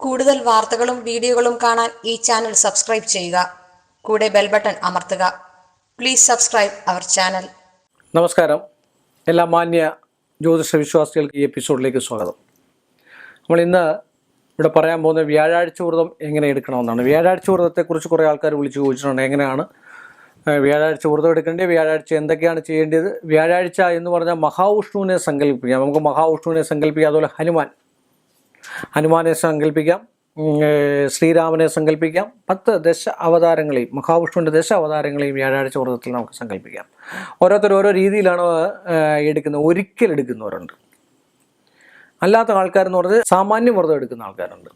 കൂടുതൽ വാർത്തകളും വീഡിയോകളും കാണാൻ ഈ ചാനൽ സബ്സ്ക്രൈബ് ചെയ്യുക. കൂടെ ബെൽ ബട്ടൺ അമർത്തുക. Please subscribe our channel. നമസ്കാരം. എല്ലാ മാന്യ ജ്യോതിഷ വിശ്വാസികൾക്ക് ഈ എപ്പിസോഡിലേക്ക് സ്വാഗതം. നമ്മൾ ഇന്ന് ഇവിടെ പറയാൻ പോകുന്ന വ്യാഴാഴ്ച വ്രതം എങ്ങനെ എടുക്കണമെന്നാണ്. വ്യാഴാഴ്ച വ്രതത്തെക്കുറിച്ച് കുറേ ആൾക്കാർ വിളിച്ച് ചോദിച്ചിട്ടുണ്ട്. എങ്ങനെയാണ് വ്യാഴാഴ്ച വ്രതം എടുക്കേണ്ടത്? വ്യാഴാഴ്ച എന്തൊക്കെയാണ് ചെയ്യേണ്ടത്? വ്യാഴാഴ്ച എന്ന് പറഞ്ഞാൽ മഹാവിഷ്ണുവിനെ സങ്കല്പിക്കാം നമുക്ക് മഹാവിഷ്ണുവിനെ സങ്കല്പിക്കുക അതുപോലെ ഹനുമാൻ. ഹനുമാനെ സങ്കല്പിക്കാം. ശ്രീരാമനെ സങ്കല്പിക്കാം. പത്ത് ദശ അവതാരങ്ങളെയും മഹാവിഷ്ണുവിന്റെ ദശ അവതാരങ്ങളെയും വ്യാഴാഴ്ച വ്രതത്തിൽ നമുക്ക് സങ്കല്പിക്കാം. ഓരോരുത്തർ ഓരോ രീതിയിലാണ് എടുക്കുന്നത്. ഒരിക്കൽ എടുക്കുന്നവരുണ്ട്. അല്ലാത്ത ആൾക്കാരെന്ന് പറഞ്ഞാൽ സാമാന്യ വ്രതം എടുക്കുന്ന ആൾക്കാരുണ്ട്.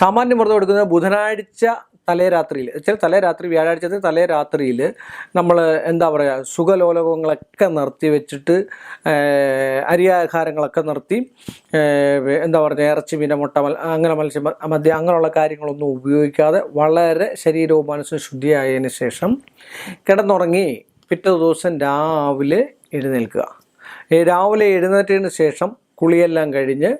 സാമാന്യ വ്രതം എടുക്കുന്നത് ബുധനാഴ്ച തലേ രാത്രിയിൽ ചില തലേ രാത്രി വ്യാഴാഴ്ചത്തെ തലേ രാത്രിയിൽ നമ്മൾ എന്താ പറയുക സുഖലോലകങ്ങളൊക്കെ നിർത്തി വെച്ചിട്ട് അരിയാഹാരങ്ങളൊക്കെ നിർത്തി എന്താ പറയുക ഇറച്ചി മീന മുട്ട അങ്ങനെ മത്സ്യ മദ്യം അങ്ങനെയുള്ള കാര്യങ്ങളൊന്നും ഉപയോഗിക്കാതെ വളരെ ശരീരവും മനസ്സും ശുദ്ധിയായതിന് ശേഷം കിടന്നുറങ്ങി പിറ്റേ ദിവസം രാവിലെ എഴുന്നേൽക്കുക. രാവിലെ എഴുന്നേറ്റതിന് ശേഷം കുളിയെല്ലാം കഴിഞ്ഞ്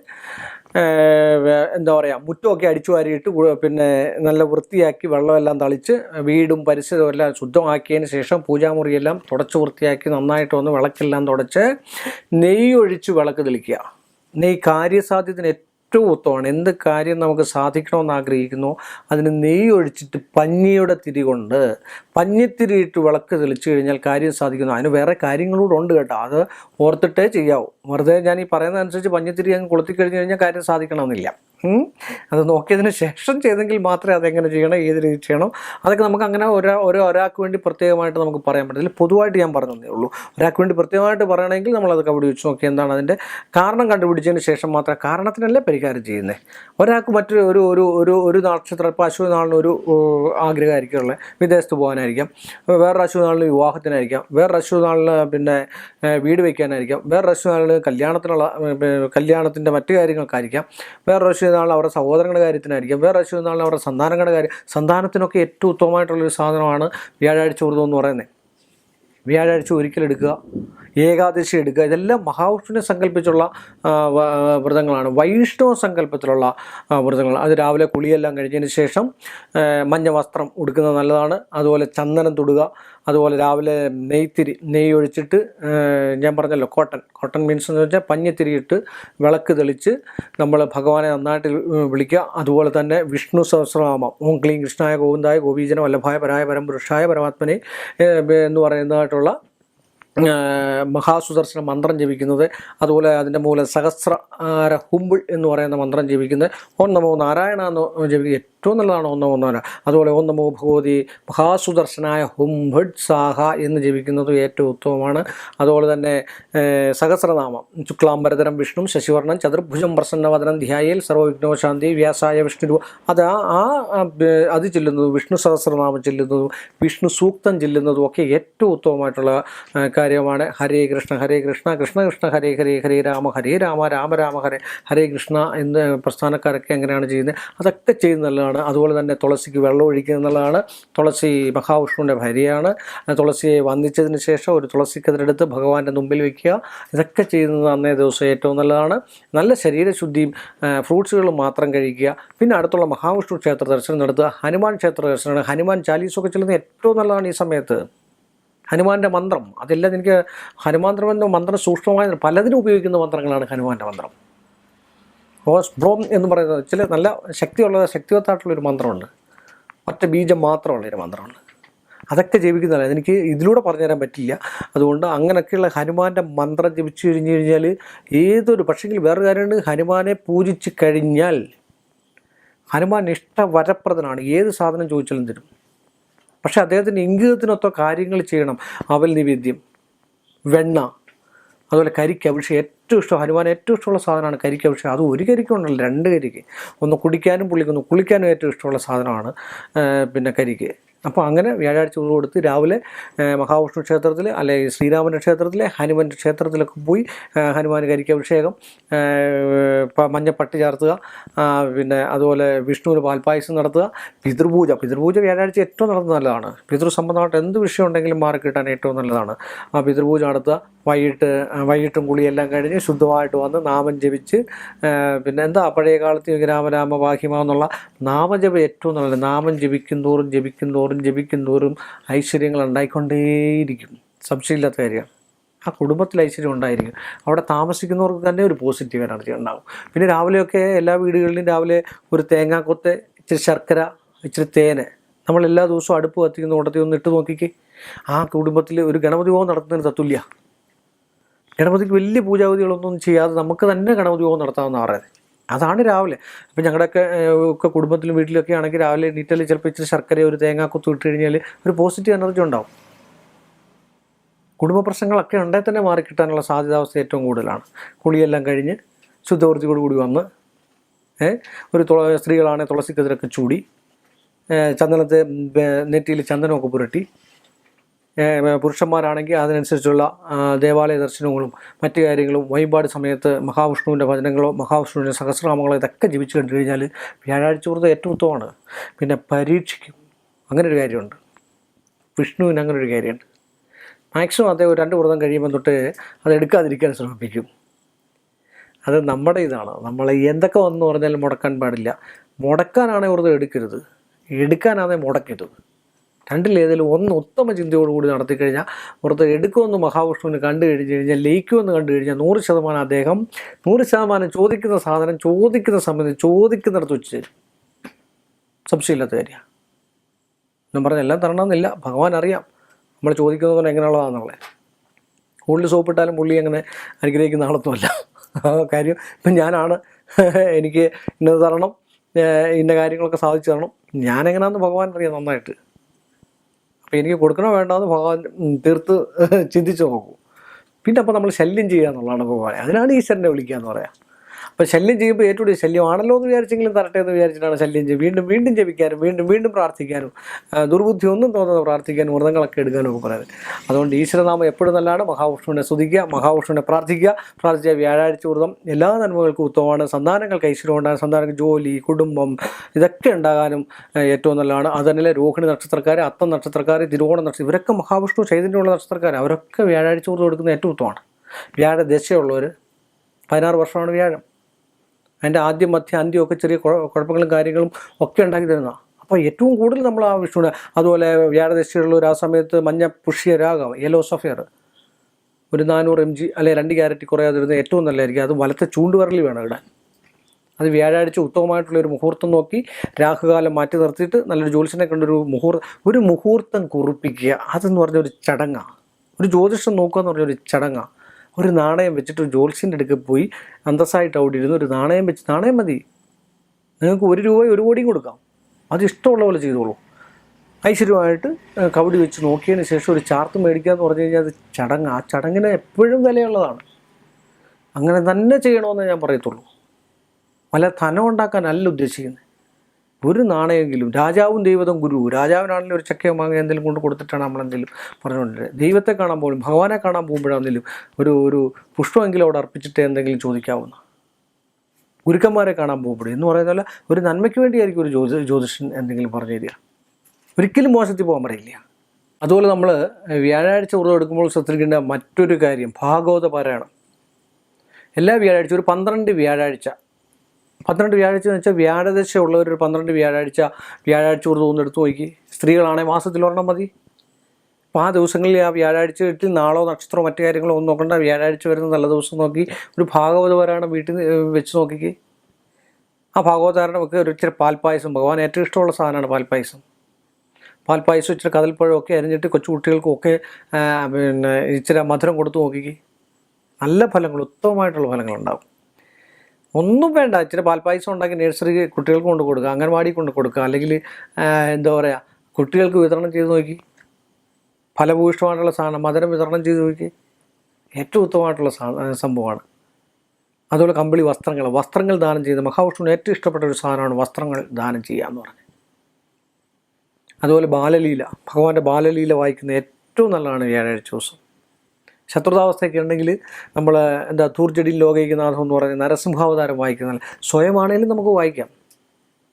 എന്താ പറയുക മുറ്റമൊക്കെ അടിച്ചു വാരിയിട്ട് പിന്നെ നല്ല വൃത്തിയാക്കി വെള്ളമെല്ലാം തളിച്ച് വീടും പരിസരവും എല്ലാം ശുദ്ധമാക്കിയതിന് ശേഷം പൂജാമുറിയെല്ലാം തുടച്ച് വൃത്തിയാക്കി നന്നായിട്ട് വന്ന് വിളക്കെല്ലാം തുടച്ച് നെയ്യൊഴിച്ച് വിളക്ക് തെളിക്കുക. നെയ്യ് കാര്യസാധ്യത്തിന് ഏറ്റവും ഉത്തമമാണ് എന്ത് കാര്യം നമുക്ക് സാധിക്കണമെന്ന് ആഗ്രഹിക്കുന്നു? അതിന് നെയ്യ് ഒഴിച്ചിട്ട് പഞ്ഞിയുടെ തിരി കൊണ്ട് പഞ്ഞിത്തിരിയിട്ട് വിളക്ക് തെളിച്ചു കഴിഞ്ഞാൽ കാര്യം സാധിക്കുന്നു. അതിന് വേറെ കാര്യങ്ങളൂടെ ഉണ്ട് കേട്ടോ. അത് ഓർത്തിട്ടേ ചെയ്യാവൂ. വെറുതെ ഞാൻ ഈ പറയുന്നതനുസരിച്ച് പഞ്ഞിത്തിരി അങ്ങ് കൊളുത്തി കഴിഞ്ഞ് കഴിഞ്ഞാൽ കാര്യം സാധിക്കണമെന്നില്ല. അത് നോക്കിയതിന് ശേഷം ചെയ്തെങ്കിൽ മാത്രമേ അതെങ്ങനെ ചെയ്യണം ഏത് രീതി ചെയ്യണം? അതൊക്കെ നമുക്ക് അങ്ങനെ ഒരാ ഒരു ഒരാൾക്ക് വേണ്ടി പ്രത്യേകമായിട്ട് നമുക്ക് പറയാൻ പറ്റില്ല. പൊതുവായിട്ട് ഞാൻ പറഞ്ഞതേ ഉള്ളൂ. ഒരാൾക്ക് വേണ്ടി പ്രത്യേകമായിട്ട് പറയണമെങ്കിൽ നമ്മളത് കബഡി വെച്ച് നോക്കി എന്താണ് അതിന്റെ കാരണം കണ്ടുപിടിച്ചതിന് ശേഷം മാത്രം കാരണത്തിനല്ലേ പരിഹാരം ചെയ്യുന്നത് ഒരാൾക്ക് മറ്റൊരു ഒരു ഒരു ഒരു ഒരു നക്ഷത്ര ഇപ്പോൾ നാളിന് ഒരു ആഗ്രഹമായിരിക്കും ഉള്ളത് വിദേശത്ത് പോകാനായിരിക്കാം. വേറൊരു അശ്വതി നാളിന് വിവാഹത്തിനായിരിക്കാം. വേറൊരു അശ്വതി നാളിന് പിന്നെ വീട് വയ്ക്കാനായിരിക്കാം വേറൊരു അശ്വതി നാളിന് കല്യാണത്തിനുള്ള കല്യാണത്തിന്റെ മറ്റു കാര്യങ്ങൾക്കായിരിക്കാം. വേറൊരു നാളിൽ അവരുടെ സഹോദരങ്ങളുടെ കാര്യത്തിനായിരിക്കും. വേറെ അശ്വതി ചെയ്താൽ അവരുടെ സന്താനങ്ങളുടെ കാര്യം. സന്താനത്തിനൊക്കെ ഏറ്റവും ഉത്തമമായിട്ടുള്ളൊരു സാധനമാണ് വ്യാഴാഴ്ച വ്രതം എന്ന് പറയുന്നത്. വ്യാഴാഴ്ച ഒരിക്കലെടുക്കുക ഏകാദശി എടുക്കുക. ഇതെല്ലാം മഹാവിഷ്ണുവിനെ സങ്കല്പിച്ചുള്ള വ്രതങ്ങളാണ്. വൈഷ്ണവ സങ്കല്പത്തിലുള്ള വ്രതങ്ങൾ അത് രാവിലെ കുളിയെല്ലാം കഴിഞ്ഞതിന് ശേഷം മഞ്ഞ വസ്ത്രം ഉടുക്കുന്നത് നല്ലതാണ്. അതുപോലെ ചന്ദനം തൊടുക. അതുപോലെ രാവിലെ നെയ്ത്തിരി നെയ്യ് ഒഴിച്ചിട്ട് ഞാൻ പറഞ്ഞല്ലോ കോട്ടൺ. കോട്ടൺ മീൻസ് എന്ന് വെച്ചാൽ പഞ്ഞിത്തിരിയിട്ട് വിളക്ക് തെളിച്ച് നമ്മൾ ഭഗവാനെ നന്നായിട്ട് വിളിക്കുക. അതുപോലെ തന്നെ വിഷ്ണു സഹസ്രനാമം. ഓം ക്ലീം കൃഷ്ണായ ഗോവിന്ദായ ഗോപീജന വല്ലഭായ പരായ പരം പുരുഷായ പരമാത്മനെ എന്ന് പറയുന്നതായിട്ടുള്ള മഹാസുദർശന മന്ത്രം ജപിക്കുന്നത് അതുപോലെ അതിന്റെ മൂലം സഹസ്ര ഹുമ്പിൾ എന്ന് പറയുന്ന മന്ത്രം ജപിക്കുന്നത്. ഓം നമോ നാരായണ എന്ന് ജപിക്കുക. ഏറ്റവും നല്ലതാണ് ഒന്നോ നമോ അതുപോലെ ഒന്നമോ നമോ ഭഗവതി മഹാസുദർശനായ ഹുംഭഡ് സാഹ എന്ന് ജപിക്കുന്നതും ഏറ്റവും ഉത്തമമാണ്. അതുപോലെ തന്നെ സഹസ്രനാമം ശുക്ലാംബരതരം വിഷ്ണു ശശിവർണം ചതുർഭുജം പ്രസന്നവദനം ധ്യായയിൽ സർവവിഘ്നോശാന്തി വ്യാസായ വിഷ്ണു അത് ആ അത് ചെല്ലുന്നതും വിഷ്ണു സഹസ്രനാമം ചെല്ലുന്നതും വിഷ്ണു സൂക്തം ചെല്ലുന്നതും ഒക്കെ ഏറ്റവും ഉത്തമമായിട്ടുള്ള കാര്യമാണ്. ഹരേ കൃഷ്ണ ഹരേ കൃഷ്ണ കൃഷ്ണ കൃഷ്ണ ഹരേ ഹരേ ഹരേ രാമ ഹരേ രാമ രാമ രാമ ഹരേ ഹരേ കൃഷ്ണ എന്ന് പ്രസ്ഥാനക്കാരൊക്കെ എങ്ങനെയാണ് ചെയ്യുന്നത്? അതൊക്കെ ചെയ്യുന്നത് നല്ലതാണ് അതുപോലെ തന്നെ തുളസിക്ക് വെള്ളം ഒഴിക്കുക എന്നുള്ളതാണ്. തുളസി മഹാവിഷ്ണുവിന്റെ ഭാര്യയാണ്. തുളസിയെ വന്ദിച്ചതിന് ശേഷം ഒരു തുളസിക്കതിരെടുത്ത് ഭഗവാന്റെ മുമ്പിൽ വയ്ക്കുക ഇതൊക്കെ ചെയ്യുന്നത് അന്നേ ദിവസം ഏറ്റവും നല്ലതാണ്. നല്ല ശരീരശുദ്ധിയും ഫ്രൂട്ട്സുകളും മാത്രം കഴിക്കുക. പിന്നെ അടുത്തുള്ള മഹാവിഷ്ണു ക്ഷേത്ര ദർശനം നടത്തുക. ഹനുമാൻ ക്ഷേത്ര ദർശനമാണ്. ഹനുമാൻ ചാലീസൊക്കെ ചെല്ലുന്നത് ഏറ്റവും നല്ലതാണ് ഈ സമയത്ത്. ഹനുമാന്റെ മന്ത്രം. അതെല്ലാം എനിക്ക് ഹനുമാന്ത്രം എന്ന മന്ത്രം സൂക്ഷ്മമായ പലതിനും ഉപയോഗിക്കുന്ന മന്ത്രങ്ങളാണ് ഹനുമാന്റെ മന്ത്രം. ഹോസ് ബ്രോം എന്ന് പറയുന്നത് ചില നല്ല ശക്തിയുള്ള ശക്തിവത്തായിട്ടുള്ളൊരു മന്ത്രമുണ്ട്. ഒറ്റ ബീജം മാത്രമുള്ളൊരു മന്ത്രമുണ്ട്. അതൊക്കെ ജീവിക്കുന്നതല്ല എനിക്ക് ഇതിലൂടെ പറഞ്ഞുതരാൻ പറ്റില്ല. അതുകൊണ്ട് അങ്ങനെയൊക്കെയുള്ള ഹനുമാന്റെ മന്ത്രം ജപിച്ചു കഴിഞ്ഞു കഴിഞ്ഞാൽ ഏതൊരു പക്ഷെങ്കിൽ വേറൊരു കാര്യമാണ് ഹനുമാനെ പൂജിച്ച് കഴിഞ്ഞാൽ ഹനുമാൻ ഇഷ്ടവരപ്രദനാണ്. ഏത് സാധനം ചോദിച്ചാലും തരും. പക്ഷേ അദ്ദേഹത്തിന്റെ ഇംഗിതത്തിനൊത്ത കാര്യങ്ങൾ ചെയ്യണം. അവൽ നിവേദ്യം വെണ്ണ അതുപോലെ കരിക്ക് അഭിഷേകം ഏറ്റവും ഇഷ്ടം ഹനുമാൻ ഏറ്റവും ഇഷ്ടമുള്ള സാധനമാണ് കരിക്ക് അഭിഷേകം. അത് ഒരു കരിക്കുണ്ടല്ലോ രണ്ട് കരിക്ക്. ഒന്ന് കുടിക്കാനും പുള്ളിക്കൊന്ന് കുളിക്കാനും ഏറ്റവും ഇഷ്ടമുള്ള സാധനമാണ് പിന്നെ കരിക്ക്. അപ്പോൾ അങ്ങനെ വ്യാഴാഴ്ച ഉരുൾ കൊടുത്ത് രാവിലെ മഹാവിഷ്ണു ക്ഷേത്രത്തിൽ അല്ലെങ്കിൽ ശ്രീരാമന്റെ ക്ഷേത്രത്തിലെ ഹനുമാന്റെ ക്ഷേത്രത്തിലൊക്കെ പോയി ഹനുമാൻ കരിക്ക് അഭിഷേകം മഞ്ഞപ്പട്ടി ചേർത്തുക പിന്നെ അതുപോലെ വിഷ്ണുവിന് പാൽപ്പായസം നടത്തുക പിതൃപൂജ. പിതൃപൂജ വ്യാഴാഴ്ച ഏറ്റവും നടത്തുന്നത് നല്ലതാണ്. പിതൃ സംബന്ധമായിട്ട് എന്ത് വിഷയം ഉണ്ടെങ്കിലും മാറി കിട്ടാൻ ഏറ്റവും നല്ലതാണ്. ആ പിതൃപൂജ നടത്തുക. വൈകിട്ട് വൈകിട്ടും കുളിയെല്ലാം കഴിഞ്ഞ് ശുദ്ധമായിട്ട് വന്ന് നാമം ജപിച്ച് പിന്നെ എന്താ പഴയ കാലത്ത് രാമരാമ ബാഹ്യമാന്നുള്ള നാമജപം ഏറ്റവും നല്ലത്. നാമം ജപിക്കും തോറും ജപിക്കും തോറും ജപിക്കും തോറും ഐശ്വര്യങ്ങൾ ഉണ്ടായിക്കൊണ്ടേയിരിക്കും. സംശയമില്ലാത്ത കാര്യമാണ്. ആ കുടുംബത്തിൽ ഐശ്വര്യം ഉണ്ടായിരിക്കും. അവിടെ താമസിക്കുന്നവർക്ക് തന്നെ ഒരു പോസിറ്റീവ് എനർജി ഉണ്ടാകും പിന്നെ രാവിലെയൊക്കെ എല്ലാ വീടുകളിലും രാവിലെ ഒരു തേങ്ങാക്കൊത്ത് ഇച്ചിരി ശർക്കര ഇച്ചിരി തേന്. നമ്മൾ എല്ലാ ദിവസവും അടുപ്പ് കത്തിക്കുന്ന കൂട്ടത്തിൽ ഒന്ന് ഇട്ട് നോക്കിക്കേ. ആ കുടുംബത്തിൽ ഒരു ഗണപതി ഹോമം നടത്തുന്നതിന് തത്തുല്യ. ഗണപതിക്ക് വലിയ പൂജാവിധികളൊന്നും ചെയ്യാതെ നമുക്ക് തന്നെ ഗണപതി ഹോമം നടത്താമെന്ന് പറയുന്നത് അതാണ് രാവിലെ. അപ്പം ഞങ്ങളുടെയൊക്കെ ഒക്കെ കുടുംബത്തിലും വീട്ടിലൊക്കെ ആണെങ്കിൽ രാവിലെ എണീറ്റാൽ ചിലപ്പോൾ ഇച്ചിരി ശർക്കര ഒരു തേങ്ങാക്കൊത്ത് ഇട്ട് കഴിഞ്ഞാൽ ഒരു പോസിറ്റീവ് എനർജി ഉണ്ടാവും. കുടുംബ പ്രശ്നങ്ങളൊക്കെ ഉണ്ടെങ്കിൽ തന്നെ മാറിക്കിട്ടാനുള്ള സാധ്യതാവസ്ഥ ഏറ്റവും കൂടുതലാണ്. കുളിയെല്ലാം കഴിഞ്ഞ് ശുദ്ധവൃത്തിയോട് കൂടി വന്ന് ഒരു തുള സ്ത്രീകളാണെങ്കിൽ തുളസിക്കെതിരൊക്കെ ചൂടി ചന്ദനത്തെ നെറ്റിയിൽ ചന്ദനമൊക്കെ പുരട്ടി പുരുഷന്മാരാണെങ്കിൽ അതിനനുസരിച്ചുള്ള ദേവാലയ ദർശനങ്ങളും മറ്റു കാര്യങ്ങളും വഴിപാട് സമയത്ത് മഹാവിഷ്ണുവിന്റെ ഭജനങ്ങളോ മഹാവിഷ്ണുവിന്റെ സഹസ്രനാമങ്ങളോ ഇതൊക്കെ ജീവിച്ചു കണ്ടു കഴിഞ്ഞാൽ വ്യാഴാഴ്ച വ്രതം ഏറ്റവും ഉത്തമമാണ്. പിന്നെ പരീക്ഷിക്കും അങ്ങനെ ഒരു കാര്യമുണ്ട്. വിഷ്ണുവിന് അങ്ങനെ ഒരു കാര്യമുണ്ട്. മാക്സിമം അദ്ദേഹം രണ്ട് വ്രതം കഴിയുമ്പോൾ തൊട്ട് അത് എടുക്കാതിരിക്കാൻ ശ്രമിപ്പിക്കും അത് നമ്മുടെ ഇതാണ്. നമ്മൾ എന്തൊക്കെ വന്നു പറഞ്ഞാലും മുടക്കാൻ പാടില്ല. മുടക്കാനാണെങ്കിൽ വ്രതം എടുക്കരുത്. എടുക്കാനാണെങ്കിൽ മുടക്കരുത് രണ്ടിലേതെങ്കിലും ഒന്ന് ഉത്തമ ചിന്തയോടുകൂടി നടത്തിക്കഴിഞ്ഞാൽ പുറത്ത് എടുക്കുമെന്ന് മഹാവിഷ്ണുവിന് കണ്ടു കഴിഞ്ഞു കഴിഞ്ഞാൽ ലയിക്കുമെന്ന് കണ്ടു കഴിഞ്ഞാൽ നൂറ് ശതമാനം അദ്ദേഹം നൂറ് ശതമാനം ചോദിക്കുന്ന സാധനം ചോദിക്കുന്ന സമയത്ത് ചോദിക്കുന്നിടത്ത് വെച്ച് തരും. സംശയമില്ലാത്ത കാര്യമാണ്. ഞാൻ പറഞ്ഞ എല്ലാം തരണമെന്നില്ല. ഭഗവാൻ അറിയാം നമ്മൾ ചോദിക്കുന്നത് എങ്ങനെയുള്ളതാണെന്നുള്ളത്. ഉള്ളി സോപ്പിട്ടാലും പുള്ളി അങ്ങനെ അനുഗ്രഹിക്കുന്ന ആളൊന്നുമല്ല. കാര്യം ഇപ്പം ഞാനാണ് എനിക്ക് ഇന്നത് തരണം ഇന്ന കാര്യങ്ങളൊക്കെ സാധിച്ചു തരണം. ഞാനെങ്ങനെയാണെന്ന് ഭഗവാൻ അറിയാം നന്നായിട്ട്. എനിക്ക് കൊടുക്കണോ വേണ്ടെന്ന് ഭഗവാൻ തീർത്ത് ചിന്തിച്ച് നോക്കൂ. പിന്നെ അപ്പോൾ നമ്മൾ ശല്യം ചെയ്യുക എന്നുള്ളതാണ് ഭഗവാൻ അതിനാണ് ഈശ്വരനെ വിളിക്കുക എന്ന് പറയാം. അപ്പോൾ ശല്യം ചെയ്യുമ്പോൾ ഏറ്റവും കൂടുതൽ ശല്യമാണല്ലോ എന്ന് വിചാരിച്ചെങ്കിലും തരട്ടെ എന്ന് വിചാരിച്ചിട്ടാണ് ശല്യം ചെയ്യും വീണ്ടും വീണ്ടും ജപിക്കാനും വീണ്ടും വീണ്ടും പ്രാർത്ഥിക്കാനും ദുർബുദ്ധി ഒന്നും തോന്നാതെ പ്രാർത്ഥിക്കാനും വ്രതങ്ങളൊക്കെ എടുക്കാനും ഒക്കെ പറയുന്നത്. അതുകൊണ്ട് ഈശ്വരനാമം എപ്പോഴും നല്ലതാണ്. മഹാവിഷ്ണുവിനെ സ്തുതിക്കുക മഹാവിഷ്ണുവിനെ പ്രാർത്ഥിക്കുക പ്രാർത്ഥിച്ച വ്യാഴാഴ്ച വ്രതം എല്ലാ നന്മകൾക്കും ഉത്തമമാണ്. സന്താനങ്ങൾക്ക് ഐശ്വര്യം ഉണ്ടാകാൻ സന്താനങ്ങൾക്ക് ജോലി കുടുംബം ഇതൊക്കെ ഉണ്ടാകാനും ഏറ്റവും നല്ലതാണ്. അതുതന്നെ രോഹിണി നക്ഷത്രക്കാർ അത്തം നക്ഷത്രക്കാർ തിരുവോണ നക്ഷത്രം ഇവരൊക്കെ മഹാവിഷ്ണു ചൈതന്യമുള്ള നക്ഷത്രക്കാർ അവരൊക്കെ വ്യാഴാഴ്ച വ്രതം എടുക്കുന്ന ഏറ്റവും ഉത്തമമാണ്. വ്യാഴ ദശയുള്ളവർ പതിനാറ് വർഷമാണ് വ്യാഴം. അതിന്റെ ആദ്യം മധ്യ അന്ത്യമൊക്കെ ചെറിയ കുഴ- കുഴപ്പങ്ങളും കാര്യങ്ങളും ഒക്കെ ഉണ്ടാക്കി തരുന്ന അപ്പോൾ ഏറ്റവും കൂടുതൽ നമ്മൾ ആ വിഷ്ണുവിനെ അതുപോലെ വ്യാഴദശയുള്ള ഒരു ആ സമയത്ത് മഞ്ഞ പുഷ്യ രാഗം യെല്ലോ സഫയർ ഒരു നാനൂറ് എം ജി അല്ലെ രണ്ട് ക്യാരറ്റ് കുറയാതിരുന്ന ഏറ്റവും നല്ലതായിരിക്കും. അത് വലത്തെ ചൂണ്ടുവരൽ വേണം ഇടാൻ. അത് വ്യാഴാഴ്ച ഉത്തമമായിട്ടുള്ള ഒരു മുഹൂർത്തം നോക്കി രാഹുകാലം മാറ്റി നിർത്തിയിട്ട് നല്ലൊരു ജ്യോത്സ്യനെ കണ്ടൊരു മുഹൂർത്തം ഒരു മുഹൂർത്തം കുറിപ്പിക്കുക. അതെന്ന് പറഞ്ഞ ഒരു ചടങ്ങാണ് ഒരു ജ്യോതിഷം നോക്കുക എന്ന് പറഞ്ഞ ഒരു ചടങ്ങാണ് ഒരു നാണയം വെച്ചിട്ട് ജോൽസിന്റെ അടുക്കൽ പോയി അന്തസ്സായിട്ട് അവിടെ ഇരുന്ന് ഒരു നാണയം വെച്ച് നാണയം മതി. നിങ്ങൾക്ക് ഒരു രൂപ ഒരു കോടിയും കൊടുക്കാം. അത് ഇഷ്ടമുള്ള പോലെ ചെയ്തോളൂ. ഐശ്വര്യമായിട്ട് കവടി വെച്ച് നോക്കിയതിന് ശേഷം ഒരു ചാർത്ത് മേടിക്കുക എന്ന് പറഞ്ഞു കഴിഞ്ഞാൽ അത് ചടങ്ങ് ആ ചടങ്ങിന് എപ്പോഴും വിലയുള്ളതാണ്. അങ്ങനെ തന്നെ ചെയ്യണമെന്ന് ഞാൻ പറയത്തുള്ളൂ. വല്ല ധനം ഉണ്ടാക്കാനല്ല ഉദ്ദേശിക്കുന്നത്. ഒരു നാണയമെങ്കിലും രാജാവും ദൈവതും ഗുരു. രാജാവിനാണെങ്കിലും ഒരു ചക്കയോ മാങ്ങ എന്തെങ്കിലും കൊണ്ട് കൊടുത്തിട്ടാണ് നമ്മളെന്തെങ്കിലും പറഞ്ഞുകൊണ്ടിരുന്നത് ദൈവത്തെ കാണാൻ പോലും ഭഗവാനെ കാണാൻ പോകുമ്പോഴാണെങ്കിലും ഒരു ഒരു പുഷ്പമെങ്കിലും അവിടെ അർപ്പിച്ചിട്ട് എന്തെങ്കിലും ചോദിക്കാവുന്ന. ഗുരുക്കന്മാരെ കാണാൻ പോകുമ്പോൾ എന്ന് പറയുന്ന പോലെ ഒരു നന്മയ്ക്ക് വേണ്ടിയായിരിക്കും ഒരു ജ്യോതി ജ്യോതിഷൻ എന്തെങ്കിലും പറഞ്ഞു തരിക. ഒരിക്കലും മോശത്തിൽ പോകാൻ പറയില്ല. അതുപോലെ നമ്മൾ വ്യാഴാഴ്ച വ്രതം എടുക്കുമ്പോൾ ശ്രദ്ധിക്കേണ്ട മറ്റൊരു കാര്യം ഭാഗവത പാരായണം. എല്ലാ വ്യാഴാഴ്ച ഒരു പന്ത്രണ്ട് വ്യാഴാഴ്ച പന്ത്രണ്ട് വ്യാഴാഴ്ച എന്ന് വെച്ചാൽ വ്യാഴദശ ഉള്ളവർ ഒരു പന്ത്രണ്ട് വ്യാഴാഴ്ച വ്യാഴാഴ്ച വ്രതം തോന്നുന്നു എടുത്ത് നോക്കി. സ്ത്രീകളാണെങ്കിൽ മാസത്തിൽ ഒരെണ്ണം മതി. അപ്പോൾ ആ ദിവസങ്ങളിൽ ആ വ്യാഴാഴ്ച കിട്ടി നാളോ നക്ഷത്രമോ മറ്റു കാര്യങ്ങളോ ഒന്നും നോക്കണ്ട. വ്യാഴാഴ്ച വരുന്ന നല്ല ദിവസം നോക്കി. ഒരു ഭാഗവത പാരായണം വീട്ടിൽ വെച്ച് നോക്കിക്കേ. ആ ഭാഗവതാരണം ഒക്കെ ഒരു ഇച്ചിരി പാൽപ്പായസം. ഭഗവാൻ ഏറ്റവും ഇഷ്ടമുള്ള സാധനമാണ് പാൽപ്പായസം. പാൽപ്പായസം ഇച്ചിരി കതൽപ്പഴമൊക്കെ അരിഞ്ഞിട്ട് കൊച്ചു കുട്ടികൾക്കും ഒക്കെ ആ, പിന്നെ ഇച്ചിരി മധുരം കൊടുത്ത് നോക്കിക്കേ. നല്ല ഫലങ്ങൾ ഉത്തമമായിട്ടുള്ള ഫലങ്ങളുണ്ടാകും ഒന്നും വേണ്ട. ഇച്ചിരി പാൽപ്പായസം ഉണ്ടാക്കി നഴ്സറി കുട്ടികൾക്ക് കൊണ്ട് കൊടുക്കുക അംഗൻവാടി കൊണ്ട് കൊടുക്കുക അല്ലെങ്കിൽ എന്താ പറയുക കുട്ടികൾക്ക് വിതരണം ചെയ്ത് നോക്കി. ഫലഭൂയിഷ്ടമായിട്ടുള്ള സാധനം മധുരം വിതരണം ചെയ്ത് നോക്കി. ഏറ്റവും ഉത്തമമായിട്ടുള്ള സംഭവമാണ്. അതുപോലെ കമ്പിളി വസ്ത്രങ്ങൾ. വസ്ത്രങ്ങൾ ദാനം ചെയ്ത് മഹാവിഷ്ണുവിന് ഏറ്റവും ഇഷ്ടപ്പെട്ട ഒരു സാധനമാണ് വസ്ത്രങ്ങൾ ദാനം ചെയ്യുക എന്ന് പറഞ്ഞത് അതുപോലെ ബാലലീല. ഭഗവാന്റെ ബാലലീല വായിക്കുന്ന ഏറ്റവും നല്ലതാണ് വ്യാഴാഴ്ച ദിവസം. ശത്രുതാവസ്ഥയൊക്കെ ഉണ്ടെങ്കിൽ നമ്മൾ എന്താ തൂർച്ചെടിയിൽ ലോകൈക്യനാഥം എന്ന് പറയുന്ന നരസിംഹാവതാരം വായിക്കുന്ന സ്വയമാണെങ്കിലും നമുക്ക് വായിക്കാം.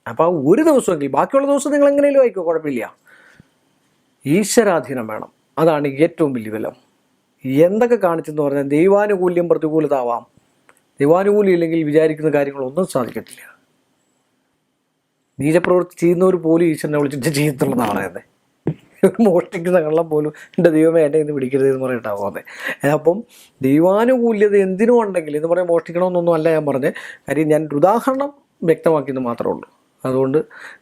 അപ്പോൾ ഒരു ദിവസമെങ്കിൽ ബാക്കിയുള്ള ദിവസം നിങ്ങൾ എങ്ങനെയും വായിക്കോ കുഴപ്പമില്ല. ഈശ്വരാധീനം വേണം. അതാണ് ഏറ്റവും വലിയ ബലം. എന്തൊക്കെ കാണിച്ചെന്ന് പറഞ്ഞാൽ ദൈവാനുകൂല്യം പ്രതികൂലതാവാം. ദൈവാനുകൂല്യം ഇല്ലെങ്കിൽ വിചാരിക്കുന്ന കാര്യങ്ങളൊന്നും സാധിക്കത്തില്ല. നീചപ്രവൃത്തി ചെയ്യുന്നവർ പോലും ഈശ്വരനെ വിളിച്ചിട്ട് ചെയ്യത്തുള്ളതാണ് പറയുന്നത്. മോഷ്ടിക്കുന്ന കള്ളം പോലും എന്റെ ദൈവമേ എന്നെ ഇന്ന് പിടിക്കരുത് എന്ന് പറഞ്ഞിട്ടാണ് പോകുന്നത് അപ്പം ദൈവാനുകൂല്യത എന്തിനും ഉണ്ടെങ്കിൽ എന്ന് പറയാൻ മോഷ്ടിക്കണമെന്നൊന്നും അല്ല ഞാൻ പറഞ്ഞത് കാര്യം ഞാൻ ഉദാഹരണം വ്യക്തമാക്കിയെന്ന് മാത്രമേ ഉള്ളൂ. അതുകൊണ്ട്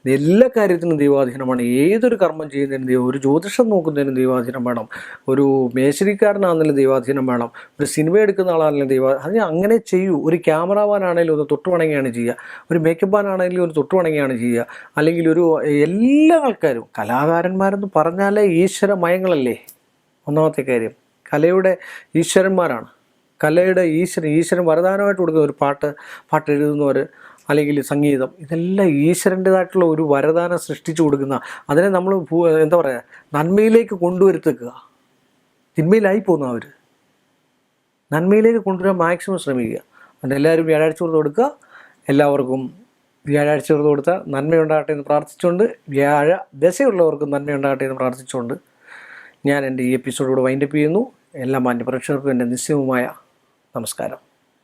എല്ലാ കാര്യത്തിനും ദൈവാധീനം വേണം. ഏതൊരു കർമ്മം ചെയ്യുന്നതിനും ദൈവം ഒരു ജ്യോതിഷം നോക്കുന്നതിനും ദൈവാധീനം വേണം. ഒരു മേശരിക്കാരനാണെങ്കിലും ദൈവാധീനം വേണം. ഒരു സിനിമ എടുക്കുന്ന ആളാണെങ്കിലും ദൈവ അത് അങ്ങനെ ചെയ്യൂ. ഒരു ക്യാമറാമാനാണെങ്കിലും ഒന്ന് തൊട്ട് വണങ്ങിയാണ് ചെയ്യുക. ഒരു മേക്കപ്പ് മാനാണെങ്കിലും ഒരു തൊട്ട് വണങ്ങിയാണ് ചെയ്യുക. അല്ലെങ്കിൽ ഒരു എല്ലാ ആൾക്കാരും കലാകാരന്മാരെന്ന് പറഞ്ഞാലേ ഈശ്വര മയങ്ങളല്ലേ? ഒന്നാമത്തെ കാര്യം കലയുടെ ഈശ്വരന്മാരാണ്. കലയുടെ ഈശ്വരൻ ഈശ്വരൻ വരദാനമായിട്ട് കൊടുക്കുന്ന ഒരു പാട്ട് പാട്ട് എഴുതുന്നവർ അല്ലെങ്കിൽ സംഗീതം ഇതെല്ലാം ഈശ്വരന്റെതായിട്ടുള്ള ഒരു വരദാനം സൃഷ്ടിച്ചു കൊടുക്കുന്ന അതിനെ നമ്മൾ എന്താ പറയുക നന്മയിലേക്ക് കൊണ്ടുവരുത്തുക. തിന്മയിലായി പോകുന്നു അവർ നന്മയിലേക്ക് കൊണ്ടുവരാൻ മാക്സിമം ശ്രമിക്കുക. അതുകൊണ്ട് എല്ലാവരും വ്യാഴാഴ്ച വ്രതം കൊടുക്കുക എല്ലാവർക്കും വ്യാഴാഴ്ച വ്രതം കൊടുത്താൽ നന്മയുണ്ടാകട്ടെ എന്ന് പ്രാർത്ഥിച്ചുകൊണ്ട് വ്യാഴ ദശയുള്ളവർക്കും നന്മയുണ്ടാകട്ടെ എന്ന് പ്രാർത്ഥിച്ചുകൊണ്ട് ഞാൻ എന്റെ ഈ എപ്പിസോഡോട് വൈൻഡപ്പ് ചെയ്യുന്നു. എല്ലാ മാന്യ പ്രേക്ഷകർക്കും എന്റെ നിശ്ചയവുമായ നമസ്കാരം.